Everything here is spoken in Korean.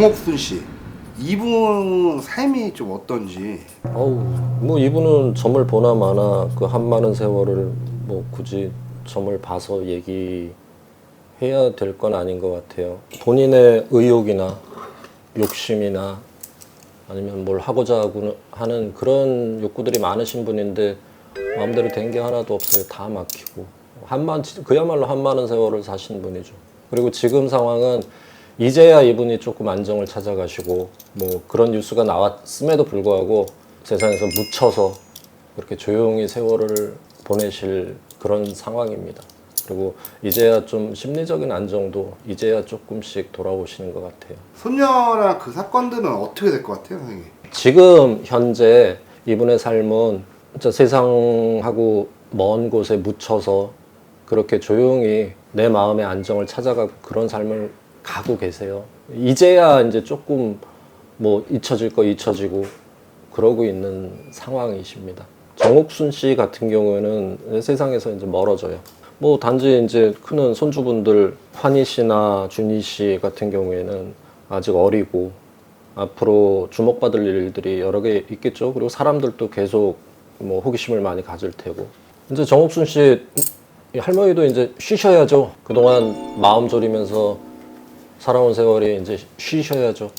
정옥순 씨 이분 삶이 좀 어떤지 어우, 뭐 이분은 점을 보나 마나 그 한 많은 세월을 뭐 굳이 점을 봐서 얘기해야 될 건 아닌 것 같아요. 본인의 의욕이나 욕심이나 아니면 뭘 하고자 하는 그런 욕구들이 많으신 분인데 마음대로 된 게 하나도 없어요. 다 막히고 한만 그야말로 한 많은 세월을 사신 분이죠. 그리고 지금 상황은 이제야 이분이 조금 안정을 찾아가시고 뭐 그런 뉴스가 나왔음에도 불구하고 세상에서 묻혀서 그렇게 조용히 세월을 보내실 그런 상황입니다. 그리고 이제야 좀 심리적인 안정도 이제야 조금씩 돌아오시는 것 같아요. 손녀랑 그 사건들은 어떻게 될 것 같아요, 선생님? 지금 현재 이분의 삶은 진짜 세상하고 먼 곳에 묻혀서 그렇게 조용히 내 마음의 안정을 찾아가고 그런 삶을 가고 계세요. 이제야 이제 조금 뭐 잊혀질 거 잊혀지고 그러고 있는 상황이십니다. 정옥순 씨 같은 경우에는 세상에서 이제 멀어져요. 뭐 단지 이제 크는 손주분들 환희 씨나 준희 씨 같은 경우에는 아직 어리고 앞으로 주목받을 일들이 여러 개 있겠죠. 그리고 사람들도 계속 뭐 호기심을 많이 가질 테고. 이제 정옥순 씨이 할머니도 이제 쉬셔야죠. 그동안 마음 졸이면서 살아온 세월이 이제 쉬셔야죠.